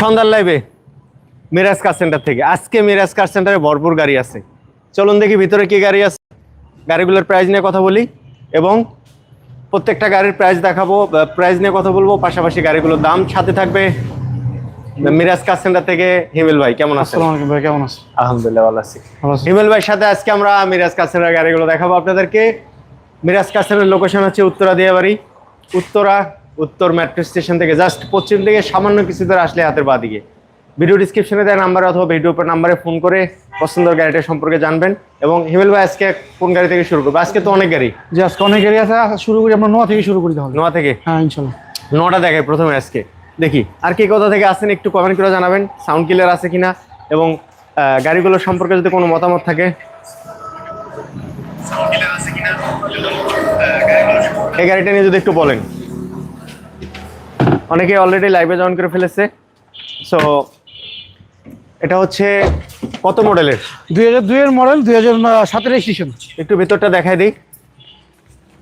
সন্ধ্যার লাইভে Miraj car centre থেকে। আজকে মিরাজ কার সেন্টারে ভরপুর গাড়ি আছে। চলুন দেখি ভিতরে কি গাড়ি আছে। গাড়িগুলোর প্রাইস নিয়ে কথা বলি এবং প্রত্যেকটা গাড়ির প্রাইস দেখাবো প্রাইস নিয়ে কথা বলব। পাশাপাশি গাড়িগুলোর দাম সাথে থাকবে মিরাজ কার সেন্টার থেকে হিমেল ভাই। কেমন আছেন? আলাইকুম ভাই কেমন আছেন? আলহামদুলিল্লাহ ভালো আছি। হিমেল ভাইয়ের সাথে আজকে আমরা মিরাজ কাসেনের গাড়িগুলো দেখাবো আপনাদেরকে। মিরাজ কাসেনের লোকেশন হচ্ছে উত্তরা দিয়াবাড়ি। উত্তরা উত্তর মেট্রো স্টেশন থেকে জাস্ট পশ্চিম দিকে সামান্য কিছু দূর আসলে হাতের বাঁ দিকে ভিডিও ডিসক্রিপশনে দেওয়া নাম্বার অথবা ভিডিও উপর নাম্বারে ফোন করে পছন্দের গাড়িটা সম্পর্কে জানবেন। এবং হিমেল ভাই আজকে কোন গাড়ি থেকে শুরু করব? আজকে তো অনেক গাড়ি। যে আজকে অনেক গাড়ি আছে। শুরু করি আমরা নোয়া থেকে শুরু করি তাহলে। নোয়া থেকে? হ্যাঁ ইনশাল্লাহ। নটা দেখায় প্রথমে আজকে। দেখি আর কি কোথা থেকে আসেন একটু কমেন্ট করে জানাবেন সাউন্ড ক্লিয়ার আছে কিনা? এবং আহ, গাড়িগুলোর সম্পর্কে যদি কোনো মতামত থাকে? এই গাড়িটা নিয়ে যদি একটু বলেন। অনেকে অলরেডি লাইভে জয়েন করে ফেলেছে। সো এটা হচ্ছে কত মডেলের দুই হাজার দুইয়ের মডেল দুই হাজার সাতের স্টেশন একটু ভেতরটা দেখাই দিই।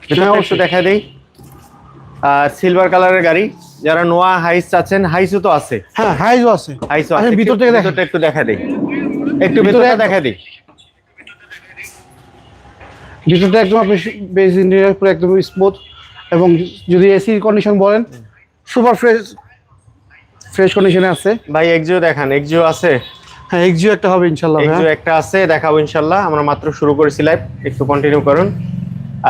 ভেতরটা অবশ্য। দেখাই দিই। আর সিলভার কালারের গাড়ি। যারা নোয়া হাইস চাচ্ছেন হাইসও তো আছে। হ্যাঁ হাইসও আছে। হাইসও আছে। ভিতর থেকে। ভিতরটা একটু দেখা দিই। একটু ভিতরে ভিতরটা দেখা দিই। ভিতরটা একদম আপনি বেস ইন্টেরিয়ার পুরো একদম স্মুথ এবং যদি এসি কন্ডিশন বলেন সুপার ফ্রেশ ফ্রেশ কন্ডিশনে আছে। ভাই এক্সিও দেখান এক্সিও আছে? হ্যাঁ এক্সিও একটা হবে ইনশাল্লাহ হ্যাঁ এক্সিও একটা আছে দেখাবো ইনশাল্লাহ। আমরা মাত্র শুরু করেছি লাইভ একটু কন্টিনিউ করুন।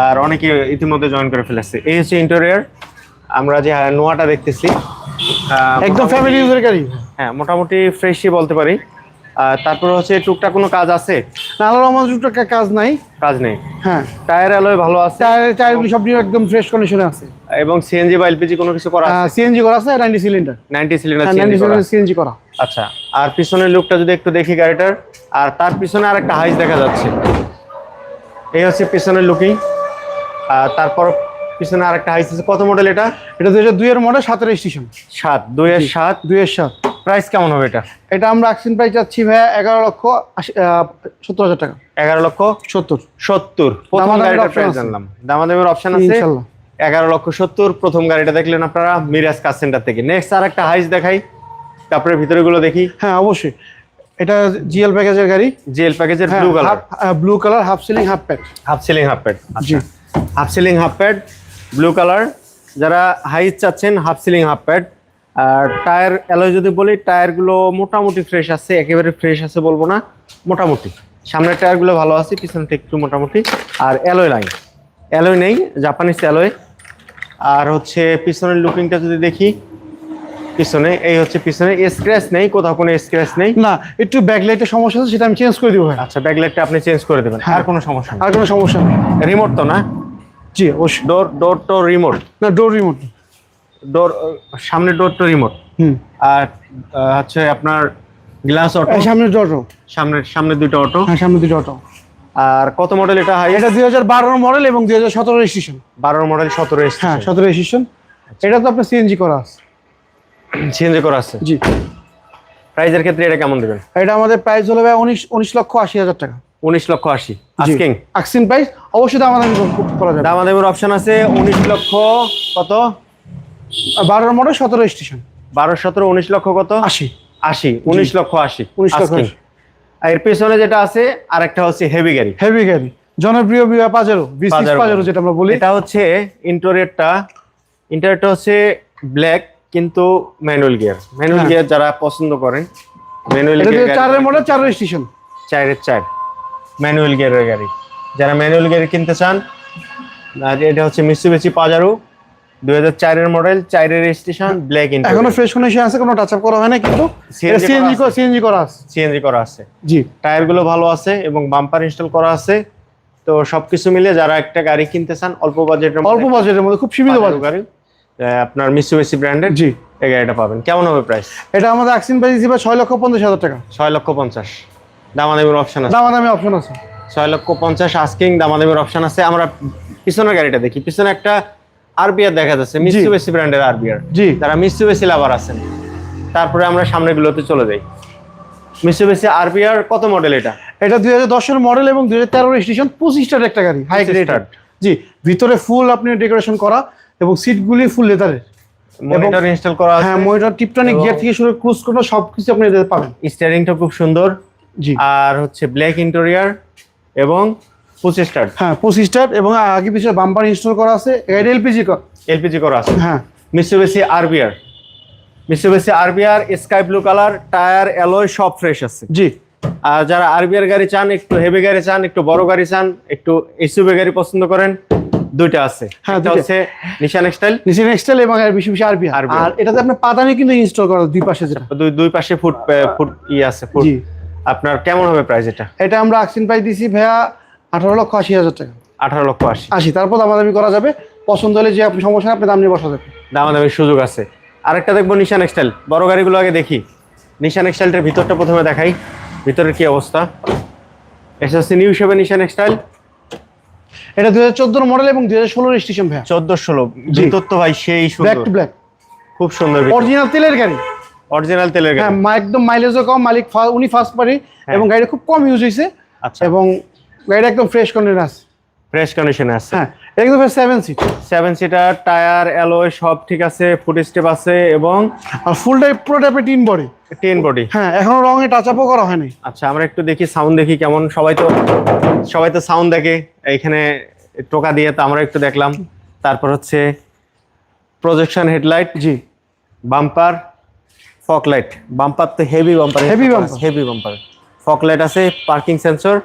আর অনেকে ইতিমধ্যে জয়েন করে ফেলেছে। এই হচ্ছে ইন্টেরিয়র আমরা যে নোয়াটা দেখতেছি। একদম ফ্যামিলি ইউজের গাড়ি হ্যাঁ মোটামুটি ফ্রেশই বলতে পারি। তারপর হচ্ছে টুকটাক কোনো কাজ আছে? না আল্লাহ রহমান একটা কাজ নাই। কাজ নেই? হ্যাঁ। টায়ার অ্যালয় ভালো আছে? টায়ার টায়ারগুলি সব একদম ফ্রেশ কন্ডিশনে আছে। এবং সিএনজি বা এলপিজি কোনো কিছু করা আছে? সিএনজি করা আছে নাইনটি সিলিন্ডার 90 সিলিন্ডার সিএনজি করা। সিলিন্ডার সিএনজি করা। আচ্ছা আর পিছনের লুকটা যদি একটু দেখি গাড়িটার আর তার পিছনে আর একটা হাইস দেখা যাচ্ছে। এই হচ্ছে পিছনের লুকিং আর তারপর পিছনে আর একটা হাইস আছে। কত মডেল এটা? এটা দুই হাজার দুইয়ের মডেল সাতের স্টেশন সাত দুই এর সাত। দুইয়ের সাত। প্রাইস কেমন হবে এটা? এটা আমরা অ্যাকশন প্রাইস যাচ্ছি ভাইয়া এগারো লক্ষ সত্তর হাজার টাকা। এগারো লক্ষ সত্তর। সত্তর। প্রথম option প্রাইস জানলাম। দামাদামের অপশন আছে। ইনশাল্লাহ। এগারো লক্ষ সত্তর। প্রথম গাড়িটা দেখলেন আপনারা মিরাজ কার সেন্টার থেকে। নেক্সট আর একটা হাইস দেখাই। কাপড়ের ভিতরে গুলো দেখি। হ্যাঁ অবশ্যই। এটা জিএল প্যাকেজের গাড়ি। জেল প্যাকেজের blue colour blue colour half ceiling half pack half ceiling half pad half ceiling half pad blue colour যারা হাইস চাচ্ছেন হাফ সিলিং হাফ প্যাড আর টায়ার অ্যালয় যদি বলি টায়ারগুলো মোটামুটি ফ্রেশ আছে একেবারে ফ্রেশ আছে বলব না মোটামুটি। সামনের টায়ারগুলো ভালো আছে পিছনটা একটু মোটামুটি। আর অ্যালয় লাইন অ্যালয় নেই জাপানিজ অ্যালয় আর হচ্ছে পিছনের লুকিংটা যদি দেখি পিছনে এই হচ্ছে পিছনে স্ক্র্যাচ নেই কোথাও কোনো স্ক্র্যাচ নেই। না একটু ব্যাকলাইটের সমস্যা আছে সেটা আমি চেঞ্জ করে দিব আচ্ছা ব্যাকলাইটটা আপনি চেঞ্জ করে দেবেন আর কোনো সমস্যা আর কোনো সমস্যা নেই। রিমোট তো না? জি অবশ্যই। ডোর ডোর তো রিমোট না ডোর রিমোট ডোর সামনে ডোর তো রিমোট হুম। আর হচ্ছে আপনার গ্লাস অটো এই সামনের অটো সামনে সামনে দুটো অটো হ্যাঁ সামনে দুটো অটো আর কত মডেল এটা হাই এটা দুই হাজার বারোর মডেল এবং দুই হাজার সতেরো স্টেশন বারো মডেল সতেরো হ্যাঁ সতেরো স্টেশন এটা তো আপনার সিএনজি করা আছে। চেঞ্জ করা আছে? জি। প্রাইজের ক্ষেত্রে এটা কেমন দেবেন? এটা আমাদের প্রাইস হলো ভাই উনিশ উনিশ লক্ষ আশি হাজার টাকা। উনিশ লক্ষ আশি। আস্কিং। আকসিন প্রাইস অবশ্যই দাম আদামি করা যাবে। দামাদামের অপশন আছে উনিশ লক্ষ কত? বারোর মডেল সতেরো স্টেশন। বারো সতেরো উনিশ লক্ষ কত? আশি। আশি উনিশ লক্ষ আশি। 19 লক্ষ। আর এর পেছনে যেটা আছে আরেকটা হচ্ছে হেভি গাড়ি। হেভি গাড়ি। জনপ্রিয় পাজেরো বিশ যেটা আমরা বলি। এটা হচ্ছে ইন্টোরিয়রটা ইন্টোরিয়রটা হচ্ছে ব্ল্যাক কিন্তু ম্যানুয়াল গিয়ার ম্যানুয়াল। গিয়ার যারা পছন্দ করেন ম্যানুয়াল গিয়ার চারের মডেল চারের স্টেশন চারের চার। ম্যানুয়াল গিয়ারের গাড়ি। যারা ম্যানুয়াল গিয়ার কিনতে চান আর এটা হচ্ছে মিসুবিসি পাজারো দুই হাজার চারের মডেল চারের স্টেশন ব্ল্যাক ইন এখনও ফ্রেশ কন্ডিশন আছে কোনো টাচ আপ করা হয় না কিন্তু। সিএনজি করা আছে। সিএনজি করা আছে। সিএনজি করা আছে। জি। টায়ারগুলো ভালো আছে এবং বাম্পার ইনস্টল করা আছে। তো সবকিছু মিলে যারা একটা গাড়ি কিনতে চান অল্প বাজেটের অল্প বাজেটের মধ্যে খুব সীমিত বাজেট গাড়ি আপনার মিসুবিসি ব্র্যান্ডের জি। এই গাড়িটা পাবেন। কেমন হবে প্রাইস এটা আমাদের আকসিন প্রাইস হিসেবে ছয় লক্ষ পঞ্চাশ হাজার টাকা। ছয় লক্ষ পঞ্চাশ। দামাদামির অপশন আছে। দামাদামি অপশন আছে। ছয় লক্ষ পঞ্চাশ আস্কিং দামাদামির অপশন আছে। আমরা পিছনের গাড়িটা দেখি। পিছনে একটা আরবিআর দেখা যাচ্ছে মিসুবেসি ব্র্যান্ডের আরবিআর জি। যারা মিসুবেসি লাভার আছেন। তারপরে আমরা সামনের গুলোতে চলে যাই। মিসুবেসি আরবিআর কত মডেল এটা? এটা দুই হাজার দশের মডেল এবং দুই হাজার তেরোর স্টেশন পঁচিশটার একটা গাড়ি হাই 25 গ্রেড জি ভিতরে ফুল আপনি ডেকোরেশন করা এবং সিটগুলি ফুল লেদারের মনিটর ইনস্টল করা আছে। হ্যাঁ মনিটর টিপটনিক গিয়ার থেকে শুরু ক্রুজ কন্ট্রোল সবকিছু আপনি পাবেন। স্টিয়ারিংটা খুব সুন্দর। আর হচ্ছে ব্ল্যাক ইন্টেরিয়ার এবং পুশ স্টার্ট হ্যাঁ পঁচিশ স্টার এবং আগে পিছনে বাম্পার ইনস্টল করা আছে। এটা এলপিজি এলপিজি করা আছে। হ্যাঁ। Mitsubishi RBR Mitsubishi RBR sky blue colour tyre alloy সব ফ্রেশ আছে। জি। আর যারা আরবিআর গাড়ি চান একটু হেভি গাড়ি চান একটু বড় গাড়ি চান একটু এসইউভি গাড়ি পছন্দ করেন দুইটা আছে। হ্যাঁ। হচ্ছে নিশান এক্সটাইল নিচে নেক্সটাইল এবং আর বেশি বেশি আরবি আর এটাতে আপনার পাদানি কিন্তু ইনস্টল করা দুই পাশে যেটা। দুই দুই পাশে ফুট ফুট ই আছে ফুট জি। আপনার কেমন হবে প্রাইস এটা? এটা আমরা আকসিন পাই দিছি ভাইয়া আঠারো লক্ষ আশি হাজার টাকা। আঠারো লক্ষ আশি। আশি তারপর দামাদামি করা যাবে। পছন্দ হলে যে আপনি সমস্যা আপনি দাম নিয়ে বসা যাবে। দামাদামির সুযোগ আছে। আরেকটা দেখব নিশান এক্সটাইল বড় গাড়িগুলো আগে দেখি। নিশান এক্সটাইলটার ভিতরটা প্রথমে দেখাই। ভিতরের কি অবস্থা? এটা হচ্ছে নিউ হিসেবে নিশান এক্সটাইল এটা দুই হাজার মডেল এবং দুই হাজার ষোলোর স্টেশন ভাইয়া। চোদ্দ ষোলো। ভিতর তো ভাই সেই ব্ল্যাক টু ব্ল্যাক খুব সুন্দর অরিজিনাল তেলের গাড়ি। অরিজিনাল তেলের হ্যাঁ গাড়ি মা- একদম মাইলেজও কম মালিক উনি ফার্স্ট পারি এবং গাড়িটা খুব কম ইউজ হয়েছে আচ্ছা। এবং গাড়িটা একদম ফ্রেশ কন্ডিশন আছে। ফ্রেশ কন্ডিশনে আছে। হ্যাঁ একদম seven seat seven seater tyre alloy সব ঠিক আছে ফুট স্টেপ আছে এবং ফুল টাইপ পুরো টাইপের টিন বডি টেন বডি হ্যাঁ এখনও রঙে টাচ আপও করা হয়নি। আচ্ছা আমরা একটু দেখি সাউন্ড দেখি কেমন। সবাই তো সবাই তো সাউন্ড দেখে। এইখানে টোকা দিয়ে তো আমরা একটু দেখলাম। তারপর হচ্ছে প্রজেকশন হেডলাইট জি। Bumper fog light. বাম্পার তো heavy bumper Heavy bumper। Heavy bumper fog light আছে পার্কিং সেন্সর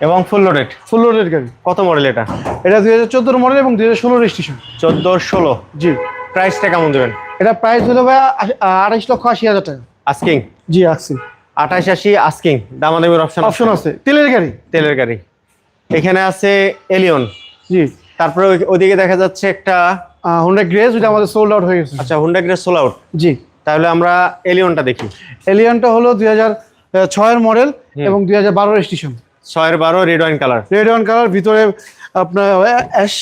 এবং ফুল লোডেড ফুল লোডের গাড়ি। কত মডেল এটা? এটা দুই হাজার চোদ্দোর মডেল এবং দুই হাজার ষোলোর স্টেশন চোদ্দ ষোলো। জি। প্রাইসটা কেমন দেবেন? এটা প্রাইস হলো ভাই আড়াইশ লক্ষ আশি হাজার টাকা। আস্কিং জি আসছি আঠাশ আশি আস্কিং দামাদামির অপশন অপশন আছে? তেলের গাড়ি। তেলের গাড়ি। এখানে আছে এলিয়ন জি। তারপরে ওই- ওইদিকে দেখা যাচ্ছে একটা হুন্ডা গ্রেস ওইটা আমাদের সোল্ড আউট হয়ে গেছে। আচ্ছা হুন্ডা গ্রেস সোল আউট জি। তাহলে আমরা এলিয়নটা দেখি। এলিয়নটা হলো দুই হাজার ছয়ের মডেল এবং দুই হাজার বারোর স্টেশন ছয়ের বারো red wine colour red wine colour ভিতরে আপনার অ্যাশ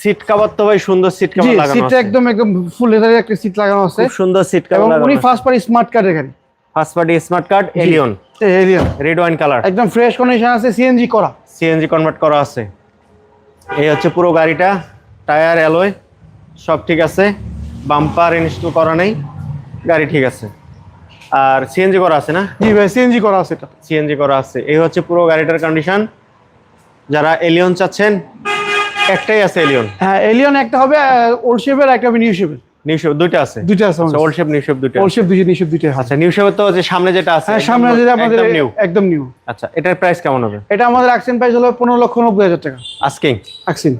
সিট কভার তো ভাই সুন্দর সিট কভার লাগানো সিটটা একদম একদম ফুল লেদারের একটা সিট লাগানো আছে। খুব সুন্দর সিট এবং উনি ফার্স্ট পার্টি স্মার্ট কার্ডের গাড়ি first party smart card Allion Allion red wine colour একদম ফ্রেশ কন্ডিশন আছে সিএনজি করা। সিএনজি কনভার্ট করা আছে। এই হচ্ছে পুরো গাড়িটা টায়ার অ্যালয় সব ঠিক আছে। বাম্পার ইনস্টল করা নেই। গাড়ি ঠিক আছে। আর সিএনজি করা আছে না? জি ভাই সিএনজি করা আছে এটা। সিএনজি করা আছে। এই হচ্ছে পুরো গাড়িটার কন্ডিশন যারা এলিয়ন চাচ্ছেন একটাই আছে এলিয়ন হ্যাঁ এলিয়ন একটা হবে ওল্ড শেপের একটা হবে নিউ শেপের নিউ শেপ দুইটা আছে। দুইটা আছে ওল্ড শেপ নিউ শেপ দুইটা। ওল্ড শেপ দুইটা নিউ শেপ দুইটা আছে। আচ্ছা নিউ শেপের তো যে সামনে যেটা আছে হ্যাঁ সামনে যেটা আমাদের নিউ একদম নিউ আচ্ছা এটার প্রাইস কেমন হবে? এটা আমাদের আকসেন প্রাইস হলো পনেরো লক্ষ নব্বই হাজার টাকা। আস্কিং আকসিন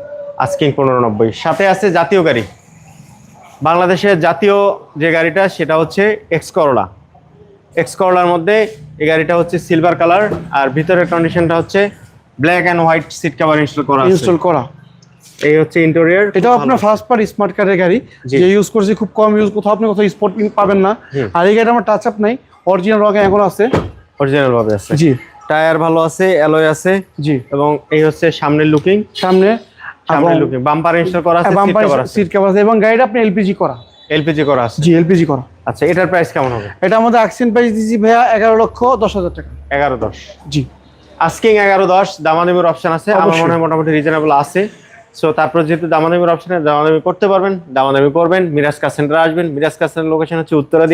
আস্কিং পনেরো নব্বই। সাথে আছে জাতীয় গাড়ি। বাংলাদেশের জাতীয় যে গাড়িটা সেটা হচ্ছে এক্স করলা এক্স করলার মধ্যে এই গাড়িটা হচ্ছে সিলভার কালার আর ভিতরের কন্ডিশনটা হচ্ছে black and white seat cover install করা ইনস্টল করা। এই হচ্ছে ইন্টেরিয়র এটাও আপনার ফার্স্ট পার্টি স্মার্ট কার্ডের গাড়ি। যে ইউজ করছি খুব কম ইউজ কোথাও আপনি কোথাও স্পট পাবেন না। আর এই গাড়িটা আমার টাচ আপ নাই অরিজিনাল রঙে এখন আছে। অরিজিনাল ভাবে আছে। জি। টায়ার ভালো আছে অ্যালয় আছে। জি। এবং এই হচ্ছে সামনের লুকিং সামনে সামনের লুকিং বাম্পার ইনস্টল করা আছে বাম্পার সিট করা আছে। সিট কভার আছে এবং গাড়িটা আপনি এলপিজি করা। এলপিজি করা আছে। জি এলপিজি করা। আচ্ছা এটার প্রাইস কেমন হবে? এটা আমাদের আকসিন প্রাইস দিয়েছি ভাইয়া এগারো লক্ষ দশ হাজার টাকা। এগারো দশ। জি। আস্কিং এগারো দশ দামাদামির অপশন আছে আমার মনে হয় মোটামুটি রিজনেবল আছে। সো তারপর যেহেতু দামাদামির অপশনে দামাদামি করতে পারবেন দামাদামি করবেন মিরাজ কার সেন্টারে আসবেন। মিরাজ কার সেন্টার লোকেশন হচ্ছে উত্তরা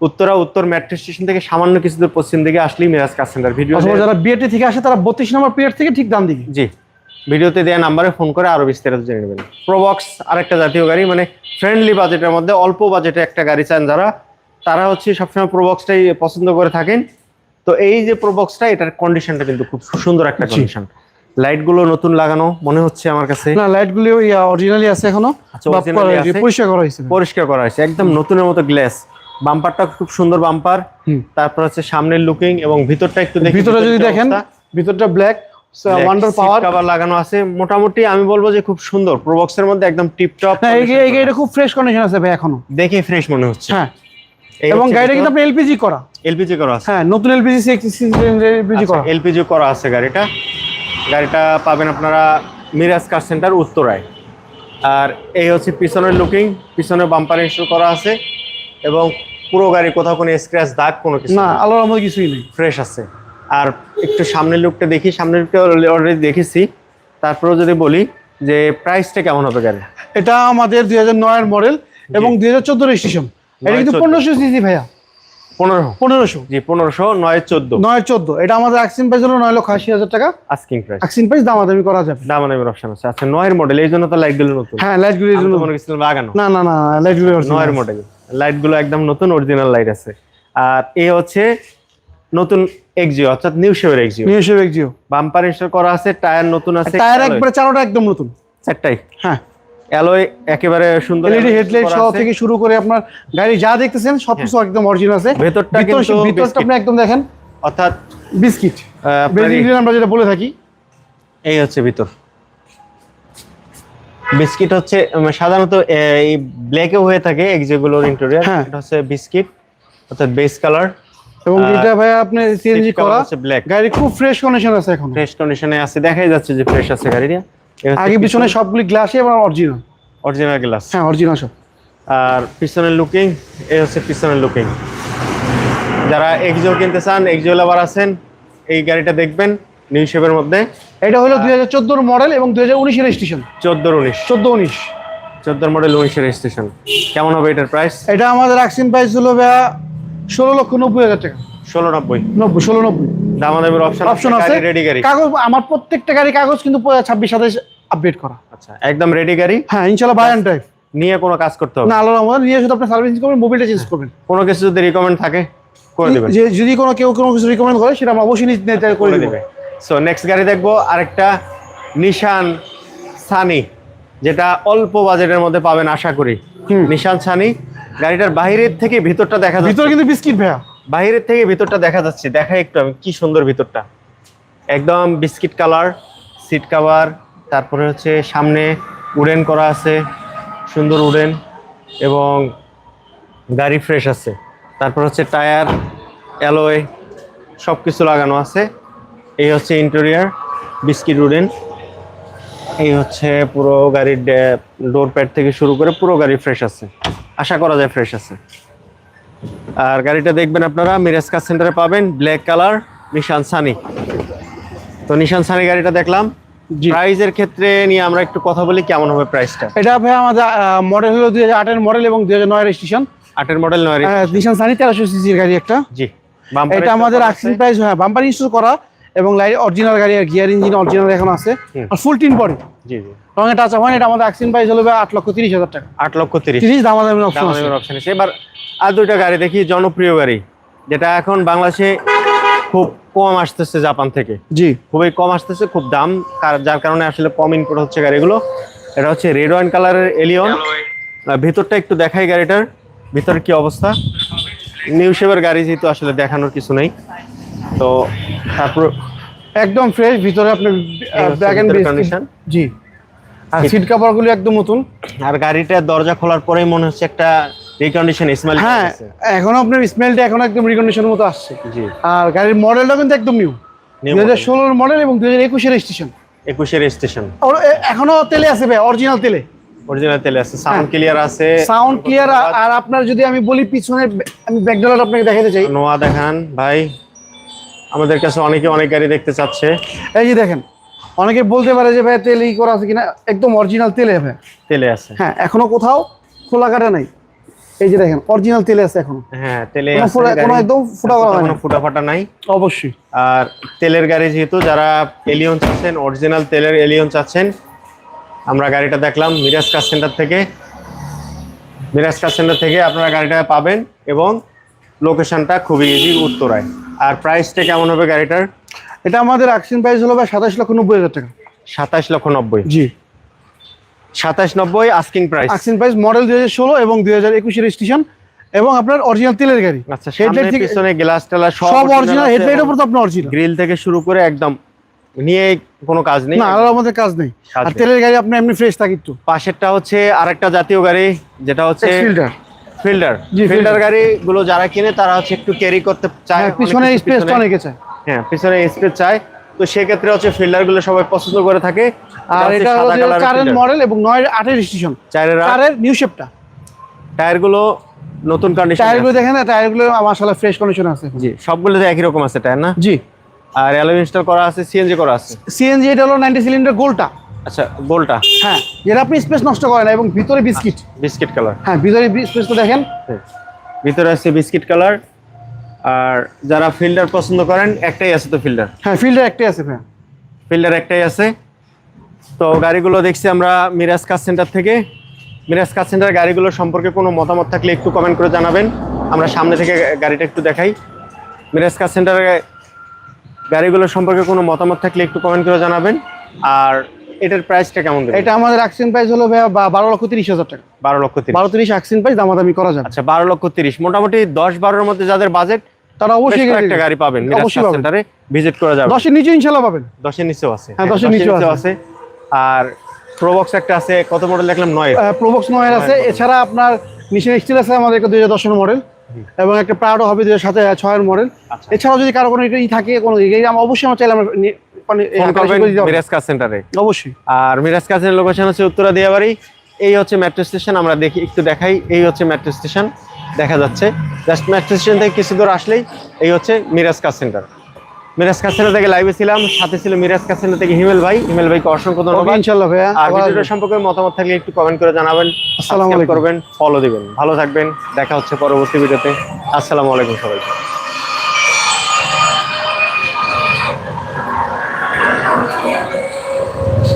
উত্তরা উত্তর মেট্রো স্টেশন থেকে সামান্য কিছু দূর পশ্চিম দিকে আসলেই মিরাজ কার সেন্টার ভিডিও যারা বিএটি থেকে আসে তারা বত্রিশ নম্বর পিরিয়ড থেকে ঠিক ডান দিকে। জি। ভিডিওতে দেওয়া নাম্বারে ফোন করে আরও বিস্তারিত জেনে নেবেন। প্রোবক্স আরেকটা জাতীয় গাড়ি মানে ফ্রেন্ডলি বাজেটের মধ্যে অল্প বাজেটে একটা গাড়ি চান যারা তারা হচ্ছে সবসময় প্রোবক্সটাই পছন্দ করে থাকেন। তো এই যে প্রোবক্সটা এটার কন্ডিশনটা কিন্তু খুব সুন্দর একটা। কন্ডিশন লাইটগুলো নতুন লাগানো মনে হচ্ছে আমার কাছে। না লাইট গুলি অরিজিনালি আছে এখনও। আচ্ছা? পরিষ্কার করা হয়েছে। পরিষ্কার করা হয়েছে একদম নতুনের মতো গ্লাস বাম্পারটা খুব সুন্দর বাম্পার তারপর হচ্ছে সামনের লুকিং এবং ভিতরটা একটু দেখি ভিতরে যদি দেখেন। ভিতরটা ব্ল্যাক ওয়ান্ডার পাওয়ার cover লাগানো আছে। মোটামুটি আমি বলব যে খুব সুন্দর। প্রোবক্সের মধ্যে একদম টিপ টপ না এই এই গাড়িটা খুব ফ্রেশ কন্ডিশন আছে ভাই এখনও। দেখে ফ্রেশ মনে হচ্ছে। হ্যাঁ। এবং গাড়িটা কিন্তু আপনি এলপিজি করা। এলপিজি করা আছে। হ্যাঁ নতুন এলপিজি এলপিজি করা এলপিজি করা আছে গাড়িটা। গাড়িটা পাবেন আপনারা মিরাজ কার সেন্টার উত্তরায়। আর এই হচ্ছে পিছনের লুকিং পিছনে বাম্পার ইনস্টল করা আছে। এবং পুরো গাড়ি কোথাও কোনো স্ক্র্যাচ দাগ কোনো কিছু না আলোর মধ্যে কিছুই নেই। ফ্রেশ আছে। আর একটু সামনের লুকটা দেখি সামনের লুকটা অলরেডি দেখেছি। তারপরেও যদি বলি যে প্রাইসটা কেমন হবে গাড়ি এটা আমাদের দুই হাজার নয়ের মডেল এবং দুই হাজার চোদ্দ রেজিস্ট্রেশন এটা কিন্তু 14 পনেরোশো সিসি ভাইয়া। পনেরো পনেরোশো। জি পনেরোশো নয় চোদ্দ। নয় চোদ্দ। এটা আমাদের অ্যাক্সিন প্রাইস হলো নয় লক্ষ আশি হাজার টাকা। আস্কিং প্রাইস অ্যাক্সিন প্রাইস দামাদামি করা যাবে। দামাদামির অপশন আছে। আচ্ছা নয়ের মডেল এই জন্য তো লাইটগুলো নতুন। হ্যাঁ গুলো আমি তো মনে করছিলাম লাগানো। না না না গুলো নয়ের মডেল লাইটগুলো একদম নতুন অরিজিনাল লাইট আছে। আর এ হচ্ছে নতুন এক্সিও অর্থাৎ new শেভের Axio new shape Axio bumper install করা আছে টায়ার নতুন আছে টায়ার একবারে চারোটা একদম নতুন। চারটাই হ্যাঁ। অ্যালয় একেবারে সুন্দর এলইডি হেডলাইট সহ থেকে শুরু করে আপনার গাড়ি যা দেখতেছেন সবকিছু একদম অরিজিনাল আছে। ভেতরটা কিন্তু ভিতরটা আপনি একদম দেখেন। অর্থাৎ বিস্কিট। বেসিক্যালি আমরা যেটা বলে থাকি। এই হচ্ছে ভিতর। বিস্কিট হচ্ছে সাধারণত এই ব্ল্যাকেও হয়ে থাকে এই যেগুলোর ইন্টেরিয়র হ্যাঁ। এটা হচ্ছে বিস্কিট অর্থাৎ বেস কালার এবং এটা ভাই আপনি সিএনজি করা। গাড়ি খুব ফ্রেশ কন্ডিশন আছে এখন। ফ্রেশ কন্ডিশনে আছে দেখাই যাচ্ছে যে ফ্রেশ আছে গাড়িটা। আগে পিছনে সবগুলি গ্লাসই এবং অরিজিনাল অরিজিনাল গ্লাস হ্যাঁ অরিজিনাল সব। আর পিছনের লুকিং এই হচ্ছে পিছনের লুকিং যারা এক্সিও কিনতে চান এক্সিও লাভার আছেন এই গাড়িটা দেখবেন নিউ শেপের মধ্যে। এটা হলো দুই হাজার চোদ্দোর মডেল এবং দুই হাজার উনিশের রেজিস্ট্রেশন চোদ্দোর উনিশ। চোদ্দ উনিশ। চোদ্দোর মডেল উনিশের রেজিস্ট্রেশন কেমন হবে এটার প্রাইস এটা আমাদের অ্যাক্সিন প্রাইস হলো ভাইয়া ষোলো লক্ষ নব্বই হাজার টাকা। ষোলো নব্বই। নব্বই ষোলো নব্বই। দামাদামির অপশন অপশন আছে রেডি গাড়ি কাগজ আমার প্রত্যেকটা গাড়ি কাগজ কিন্তু ছাব্বিশ সাতাশ আপডেট করা। আচ্ছা একদম রেডি গাড়ি? হ্যাঁ ইনশাল্লাহ বাই অ্যান্ড ড্রাইভ নিয়ে কোনো কাজ করতে হবে? না আল্লাহর রহমতে নিয়ে শুধু আপনার সার্ভিস করবেন মোবিলটা চেঞ্জ করবেন। কোনো কিছু যদি রিকমেন্ড থাকে করে দিবেন। যে যদি কোনো কেউ কোনো কিছু রিকমেন্ড করে সেটা আমরা অবশ্যই নিজ করে দেবে। সো নেক্সট গাড়ি দেখব আরেকটা নিশান সানি যেটা অল্প বাজেটের মধ্যে পাবেন আশা করি। নিশান সানি গাড়িটার বাইরের থেকে ভিতরটা দেখা ভিতরে যাচ্ছে কিন্তু বিস্কিট ভাইয়া। বাইরের থেকে ভিতরটা দেখা যাচ্ছে। দেখাই একটু আমি কি সুন্দর ভিতরটা। একদম বিস্কিট কালার সিট কাভার তারপরে হচ্ছে সামনে উডেন করা আছে সুন্দর উডেন এবং গাড়ি ফ্রেশ আছে। তারপর হচ্ছে টায়ার অ্যালয় সব কিছু লাগানো আছে। এই হচ্ছে ইন্টেরিয়ার বিস্কিট উডেন। এই হচ্ছে পুরো গাড়ির ডোর প্যাড থেকে শুরু করে পুরো গাড়ি ফ্রেশ আছে। আশা করা যায় ফ্রেশ আছে। আর গাড়িটা দেখবেন আপনারা মিরাজ কার সেন্টারে পাবেন ব্ল্যাক কালার নিশান সানি তো নিশান সানি গাড়িটা দেখলাম। প্রাইজের ক্ষেত্রে নিয়ে আমরা একটু কথা বলি কেমন হবে প্রাইসটা এটা ভাই আমাদের মডেল হলো দুই হাজার আটের মডেল এবং দুই হাজার নয় রেজিস্ট্রেশন আটের মডেল নয় নিশান সানি তেরোশো সিসির গাড়ি একটা। জি এটা আমাদের আক্সিন প্রাইস হ্যাঁ বাম্পার ইনস্টল করা এবং লাইট অরিজিনাল গাড়ি আর গিয়ার ইঞ্জিন অরিজিনাল এখন আছে। আর ফুল টিন পরে জি জি। রঙে টাচ হয় এটা আমাদের আক্সিন প্রাইস হলো আট লক্ষ তিরিশ হাজার টাকা। আট লক্ষ তিরিশ। তিরিশ দাম দামের অপশন আছে। দামাদামির অপশন আছে। এবার আর দুইটা গাড়ি দেখি জনপ্রিয় গাড়ি যেটা এখন বাংলাদেশে খুব কম আসতেছে জাপান থেকে। জি। খুবই কম আসতেছে খুব দাম যার কারণে আসলে কম ইনপুট হচ্ছে গাড়িগুলো। এটা হচ্ছে রেড ওয়াইন কালারের এলিয়ন ভিতরটা একটু দেখাই গাড়িটার ভিতরে কি অবস্থা। নিউ শেপের গাড়ি যেহেতু আসলে দেখানোর কিছু নেই। তো তারপর একদম ফ্রেশ ভিতরে আপনার ব্যাক এন্ড condition। জি। আর সিট কাভারগুলো একদম নতুন। আর গাড়িটার দরজা খোলার পরেই মনে হচ্ছে একটা রিকন্ডিশন স্মেল হ্যাঁ এখনও আপনার স্মেলটা এখন একদম রিকন্ডিশনের মতো আসছে। জি। আর গাড়ির মডেলটা কিন্তু একদম নিউ দুই হাজার ষোলোর মডেল এবং দুই হাজার একুশের রেজিস্ট্রেশন একুশের স্টেশন এখনও তেলে আছে ভাই অরিজিনাল তেলে। অরিজিনাল তেলে আছে সাউন্ড হ্যাঁ। ক্লিয়ার আছে। সাউন্ড ক্লিয়ার আর আপনার যদি আমি বলি পিছনে আমি ব্যাকডালার আপনাকে দেখাতে চাই। নোয়া দেখান ভাই। আমাদের কাছে অনেকে অনেক গাড়ি দেখতে চাচ্ছে। এই যে দেখেন অনেকে বলতে পারে যে ভাই তেল ই করা আছে কিনা একদম অরিজিনাল তেলে ভাই তেলে আছে। হ্যাঁ এখনও কোথাও খোলা কাটা নাই। এই যে দেখেন অরিজিনাল তেলে আছে এখনও। হ্যাঁ তেলে কোনো আছে ফুটা- কোনো একদম ফুটা করা কোনো ফুটা ফাটা নাই। অবশ্যই। আর তেলের গাড়ি যেহেতু যারা এলিয়ন চাচ্ছেন অরিজিনাল তেলের এলিয়ন চাচ্ছেন আমরা গাড়িটা দেখলাম মিরাজ কার সেন্টার থেকে। মিরাজ কার সেন্টার থেকে আপনারা গাড়িটা পাবেন এবং লোকেশনটা খুবই ইজি উত্তরায়। আর প্রাইসটা কেমন হবে গাড়িটার? এটা আমাদের অ্যাকশন প্রাইস হলো ভাই সাতাশ লক্ষ নব্বই হাজার টাকা। সাতাশ লক্ষ নব্বই। জি। সাতাশ নব্বই asking price auction price model দুই হাজার ষোলো এবং দুই হাজার একুশের রেজিস্ট্রেশন এবং আপনার অরিজিনাল তেলের গাড়ি। আচ্ছা হেডলাইট থেকে পিছনে গ্লাস টেলা সব অরিজিনাল হেডলাইটের উপর তো আপনার অরিজিনাল গ্রিল থেকে শুরু করে একদম নিয়ে কোনো কাজ নেই। না আলাদা আমাদের কাজ নেই। আর তেলের গাড়ি আপনি এমনি ফ্রেশ থাকে একটু। পাশেরটা হচ্ছে আরেকটা জাতীয় গাড়ি যেটা হচ্ছে ফিল্টার ফিল্ডার। ফিল্ডার। fielder। গাড়িগুলো যারা কিনে তারা হচ্ছে একটু ক্যারি করতে চায়। হ্যাঁ পিছনে পিছনে- অনেকে চায়। হ্যাঁ পিছনে স্পেস চায়। তো সেক্ষেত্রে হচ্ছে ফিল্ডারগুলো সবাই পছন্দ করে থাকে। আর এটা হলো কারেন্ট মডেল এবং নয় আটের রেজিস্ট্রেশন চারের নিউ শেপটা টায়ারগুলো নতুন কন্ডিশন টায়ারগুলো দেখেন না টায়ারগুলো মাশাআল্লাহ ফ্রেশ কন্ডিশন আছে। জি সবগুলোতে একই রকম আছে টায়ার না? জি। আর অ্যালো ইনস্টল করা আছে সিএনজি করা আছে। সিএনজি এটা হলো 90 সিলিন্ডার গোলটা আচ্ছা গোলটা হ্যাঁ যেটা আপনি স্পেস নষ্ট করে না এবং ভিতরে বিস্কিট। বিস্কিট কালার হ্যাঁ ভিতরে স্পেসটা দেখেন। ভিতরে আছে বিস্কিট কালার আর যারা ফিল্ডার পছন্দ করেন একটাই আছে তো ফিল্ডার হ্যাঁ ফিল্ডার একটাই আছে ভাই ফিল্ডার একটাই আছে। তো গাড়িগুলো দেখছি আমরা মিরাজ কার সেন্টার থেকে। মিরাজ কার সেন্টার গাড়িগুলো সম্পর্কে কোনো মতামত থাকলে একটু কমেন্ট করে জানাবেন। আমরা সামনে থেকে গাড়িটা একটু দেখাই। মিরাজ কার সেন্টারে গাড়িগুলো সম্পর্কে কোনো মতামত থাকলে একটু কমেন্ট করে জানাবেন। আর এটার প্রাইসটা কেমন দেবেন? এটা আমাদের অ্যাক্সিডেন্ট প্রাইস হলো ভাইয়া বা- বারো লক্ষ তিরিশ হাজার টাকা। বারো লক্ষ তিরিশ। বারো তিরিশ অ্যাক্সিডেন্ট প্রাইস দামাদামি করা যাবে। আচ্ছা বারো লক্ষ তিরিশ। মোটামুটি দশ বারোর মধ্যে যাদের বাজেট তারা অবশ্যই একটা গাড়ি পাবেন। অবশ্যই সেন্টারে ভিজিট করা যাবে। দশের নিচে ইনশাল্লাহ পাবেন। দশের নিচেও আছে। হ্যাঁ, দশের নিচেও আছে। আর প্রোবক্স একটা আছে কত মডেল দেখলাম? নয়। প্রোবক্স নয়ের আছে। এছাড়া আপনার নিশান স্টিল আছে আমাদের একটা দুই হাজার দশের মডেল এবং একটা প্রাউডও হবে দুই হাজার সাথে ছয়ের মডেল আচ্ছা। এছাড়াও যদি কারও কোনো ই থাকে কোনো অবশ্যই আমরা চাইলে আমরা মানে, ফোন করবেন। মিরাজ কার সেন্টারে। অবশ্যই। আর মিরাজ কাছের লোকেশন হচ্ছে উত্তরা দিয়াবাড়ি। এই হচ্ছে মেট্রো স্টেশন আমরা দেখি একটু দেখাই। এই হচ্ছে মেট্রো স্টেশন দেখা যাচ্ছে। জাস্ট মেট্রো স্টেশন থেকে কিছু দূর আসলেই এই হচ্ছে Miraj car centre. Miraj car থেকে লাইভে ছিলাম সাথে ছিল মিরাজ থেকে হিমেল ভাই। হিমেল ভাইকে অসংখ্য ধন্যবাদ। ইনশাল্লাহ ভাইয়া। আর ভিডিওটা সম্পর্কে মতামত থাকলে একটু কমেন্ট করে জানাবেন আসসালামু আলাইকুম। করবেন ফলো দিবেন। ভালো থাকবেন দেখা হচ্ছে পরবর্তী ভিডিওতে। আসসালামু আলাইকুম সবাইকে।